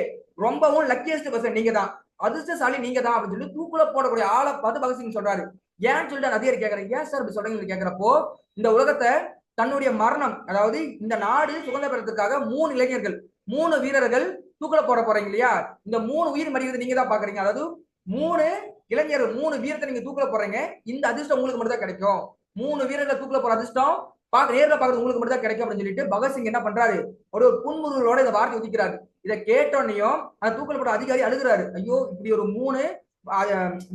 ரொம்பவும் லக்கியஸ்ட் பர்சன் நீங்க தான் அதிர்ஷ்டசாலி நீங்க தான் அப்படின்னு சொல்லி தூக்குல போடக்கூடிய ஆளை பார்த்து பகத்சிங் சொல்றாரு. ஏன்னு சொல்லிட்டு அதிகாரி கேட்கறேன் ஏன் சார் இப்படி சொல்றீங்கன்னு கேட்கிறப்போ இந்த உலகத்தை தன்னுடைய மரணம் அதாவது இந்த நாடு சுதந்திர பெறத்துக்காக மூணு இளைஞர்கள் மூணு வீரர்கள் தூக்கில போட போறீங்க இல்லையா? இந்த மூணு உயிர் மடிவதை நீங்க தான் பாக்குறீங்க அதாவது மூணு இளைஞர் மூணு வீரத்தை நீங்க தூக்கில போறீங்க. இந்த அதிர்ஷ்டம் உங்களுக்கு மட்டும் தான் கிடைக்கும். மூணு வீரர்கள் தூக்கில போற அதிர்ஷ்டம் பாக்க நேர்ல பாக்குறது உங்களுக்கு மட்டும் தான் கிடைக்கும் அப்படின்னு சொல்லிட்டு பகத்சிங் என்ன பண்றாரு? ஒரு ஒரு புன்முறுவலோட இந்த வார்த்தை ஒதுக்கிறாரு. இதை கேட்டோன்னையும் அந்த தூக்கில போட்ட அதிகாரி அழுகுறாரு. ஐயோ இப்படி ஒரு மூணு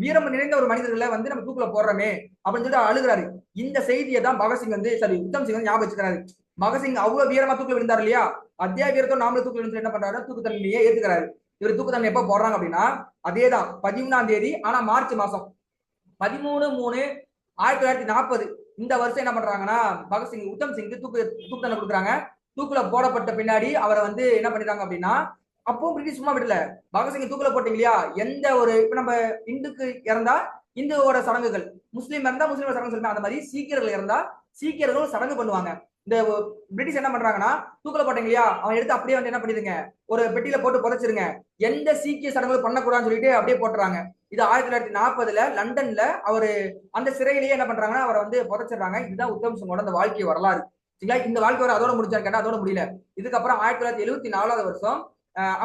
வீரம் நிறைந்த ஒரு மனிதர்களை வந்து நம்ம தூக்கில போடுறோமே அப்படின்னு சொல்லிட்டு அழுகுறாரு. இந்த செய்தியை தான் பகத்சிங் வந்து சரி உத்தம் சிங் வந்து ஞாபகம் வச்சுக்கிறாரு. மகசிங் அவ்வளவு வீரமா தூக்கில் விழுந்தார் இல்லையா? அத்தியாய வீரத்தோட நாமளும் தூக்கில் விழுந்து என்ன பண்றாரு? தூக்கு தண்டனையே ஏத்துக்கிறாரு இவர் தூக்கு தண்டனை எப்ப போடுறாங்க அப்படின்னா அதேதான் பதிமூணாம் தேதி ஆனா மார்ச் மாசம். பதிமூணு மூணு ஆயிரத்தி தொள்ளாயிரத்தி நாற்பது. இந்த வருஷம் என்ன பண்றாங்கன்னா பகத்சிங் உத்தம் சிங் தூக்கு தூக்கு தண்டனை கொடுக்குறாங்க. தூக்குல போடப்பட்ட பின்னாடி அவரை வந்து என்ன பண்ணிட்டாங்க அப்படின்னா அப்பவும் பிரிட்டிஷ் சும்மா விடல. பகத்சிங் தூக்குல போட்டீங்க இல்லையா? எந்த ஒரு இப்ப நம்ம இந்துக்கு இறந்தா இந்துவோட சடங்குகள் முஸ்லீம் இருந்தா முஸ்லீமோட சடங்கு சொல்லுவாங்க அந்த மாதிரி சீக்கியர்கள் இருந்தா சீக்கியர்களும் சடங்கு பண்ணுவாங்க. இந்த பிரிட்டிஷ் என்ன பண்றாங்கன்னா தூக்கல போட்டீங்க இல்லையா அவன் எடுத்து அப்படியே வந்து என்ன பண்ணிடுங்க? ஒரு பெட்டியில போட்டு புதைச்சிருங்க. எந்த சீக்கிய சடங்குகள் பண்ணக்கூடாதுன்னு சொல்லிட்டு அப்படியே போட்டுறாங்க. இது ஆயிரத்தி தொள்ளாயிரத்தி நாற்பதுல லண்டன்ல அவரு அந்த சிறையிலேயே என்ன பண்றாங்கன்னா அவரை வந்து புதைச்சிடுறாங்க. இதுதான் உத்தம் சிங்கோட அந்த வாழ்க்கை வரலாறு. சரிங்களா? இந்த வாழ்க்கை வர அதோட முடிச்சான்னு கேட்டா அதோட முடியல. இதுக்கப்புறம் ஆயிரத்தி தொள்ளாயிரத்தி எழுபத்தி நாலாவது வருஷம்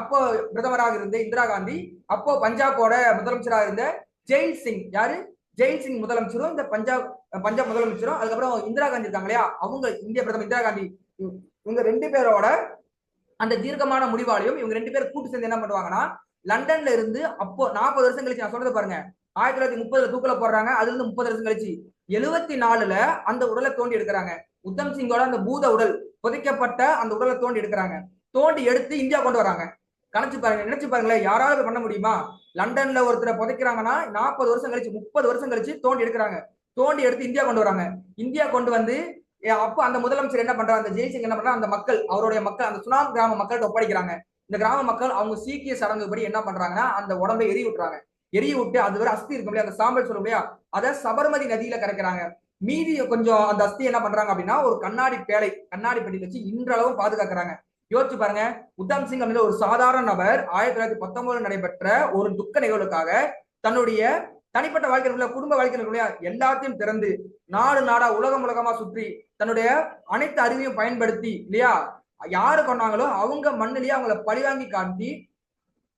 அப்போ பிரதமராக இருந்த இந்திரா காந்தி அப்போ பஞ்சாபோட முதலமைச்சராக இருந்த ஜெயில் சிங். யாரு? ஜெயில் சிங் முதலமைச்சரும் இந்த பஞ்சாப் பஞ்சாப் முதலமைச்சரும் அதுக்கப்புறம் இந்திரா காந்தி இருக்காங்க இல்லையா? அவங்க இந்திய பிரதமர் இந்திரா காந்தி. இவங்க- ரெண்டு பேரோட அந்த தீர்க்கமான முடிவாலையும் இவங்க ரெண்டு பேரும் கூட்டு சேர்ந்து என்ன பண்ணுவாங்கன்னா லண்டன்ல இருந்து அப்போ நாற்பது வருஷம் கழிச்சு நான் சொல்றது பாருங்க. ஆயிரத்தி தொள்ளாயிரத்தி முப்பதுல தூக்கல போடுறாங்க அதுல இருந்து முப்பது வருஷம் கழிச்சு. எழுபத்தி நாலுல அந்த உடலை தோண்டி எடுக்கிறாங்க. உத்தம் சிங்கோட அந்த பூத உடல் புதைக்கப்பட்ட அந்த உடலை தோண்டி எடுக்கிறாங்க. தோண்டி எடுத்து இந்தியா கொண்டு வராங்க. கணச்சு பாருங்க நினைச்சு பாருங்களேன் யாராவது பண்ண முடியுமா? லண்டன்ல ஒருத்தரை புதைக்கிறாங்கன்னா நாற்பது வருஷம் கழிச்சு முப்பது வருஷம் கழிச்சு தோண்டி எடுக்கிறாங்க. தோண்டி எடுத்து இந்தியா கொண்டு வராங்க. இந்தியா கொண்டு வந்து அப்போ அந்த முதலமைச்சர் என்ன பண்றாரு? அந்த ஜெய்சிங் என்ன பண்றாரு? அந்த மக்கள் அவருடைய மக்கள் அந்த சுனாம் கிராம மக்கள்கிட்ட ஒப்படைக்கிறாங்க. இந்த கிராம மக்கள் அவங்க சீக்கிய சடங்குபடி என்ன பண்றாங்கன்னா அந்த உடம்பை எரி விட்டுறாங்க. எரிய விட்டு அது வரை அஸ்தி இருக்கும் இல்லையா? அந்த சாம்பல் சொல்லும் இல்லையா? அதை சபர்மதி நதியில கரைக்கிறாங்க. மீதி கொஞ்சம் அந்த அஸ்தி என்ன பண்றாங்க அப்படின்னா ஒரு கண்ணாடி பேழை கண்ணாடி பெட்டியில் வச்சு இன்றளவும் பாதுகாக்கிறாங்க. யோசிச்சு பாருங்க. உத்தம் சிங் அப்படின்ற ஒரு சாதாரண நபர் ஆயிரத்தி தொள்ளாயிரத்தி பத்தொன்பதுல நடைபெற்ற ஒரு துக்க நிகழ்வுக்காக தன்னுடைய தனிப்பட்ட வாழ்க்கையில் குடும்ப வாழ்க்கையில் எல்லாத்தையும் திறந்து நாடு நாடா உலகம் உலகமா சுற்றி தன்னுடைய அனைத்து அறிவையும் பயன்படுத்தி இல்லையா? யாரு கொண்டாங்களோ அவங்க மண்ணிலேயே அவங்கள பழிவாங்கி காட்டி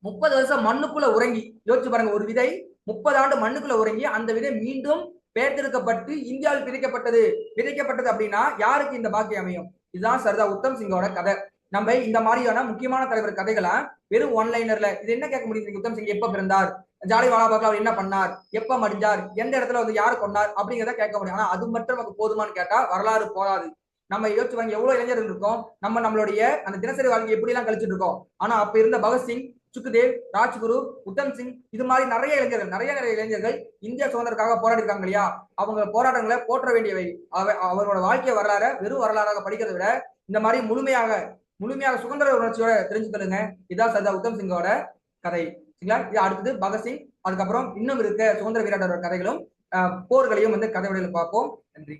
முப்பது வருஷம் மண்ணுக்குள்ள உறங்கி யோசிச்சு பாருங்க ஒரு விதை முப்பது ஆண்டு மண்ணுக்குள்ள உறங்கி அந்த விதை மீண்டும் பெயர்த்தெடுக்கப்பட்டு இந்தியாவில் விதைக்கப்பட்டது. விதைக்கப்பட்டது அப்படின்னா யாருக்கு இந்த பாக்கியம் அமையும்? இதுதான் சர்தா உத்தம் சிங்கோட கதை. நம்ம இந்த மாதிரியான முக்கியமான தலைவர் கதைகளை வெறும் ஒன்லைனர்ல இது என்ன கேட்க முடியுது உத்தம் சிங்? எப்ப பிறந்தார்? ஜாலி வாலாபாக்ல அவர் என்ன பண்ணார்? எப்ப மடிஞ்சார்? எந்த இடத்துல வந்து யார் கொண்டார்? அப்படிங்கிறத கேட்க முடியும். ஆனா அது மட்டும் நமக்கு போதுமான்னு கேட்டா வரலாறு போதாது. நம்ம யோசிச்சு வாங்க எவ்வளவு இளைஞர்கள் இருக்கோம் நம்ம நம்மளுடைய அந்த தினசரி வாழ்க்கை எப்படி எல்லாம் கழிச்சிட்டு இருக்கோம்? ஆனா அப்ப இருந்த பகத்சிங் சுக்குதேவ் ராஜ்குரு உத்தம் சிங் இது மாதிரி நிறைய இளைஞர்கள் நிறைய நிறைய இளைஞர்கள் இந்திய சுதந்திரக்காக போராடி இருக்காங்க இல்லையா? அவங்க போராட்டங்களை போற்ற வேண்டியவை. அவ- அவரோட வாழ்க்கை வரலாற வெறும் வரலாறாக படிக்கிறத விட இந்த மாதிரி முழுமையாக முழுமையாக சுதந்திர உணர்ச்சியோட தெரிஞ்சுக்கணுங்க இதான் சர்தார் உத்தம் சிங்கோட கதை. சரிங்களா இது அடுத்தது பகத்சிங் அதுக்கப்புறம் இன்னும் இருக்க சுதந்திர வீரரோட கதைகளும் போர்களையும் வந்து கதை விடையில் பார்ப்போம். நன்றி.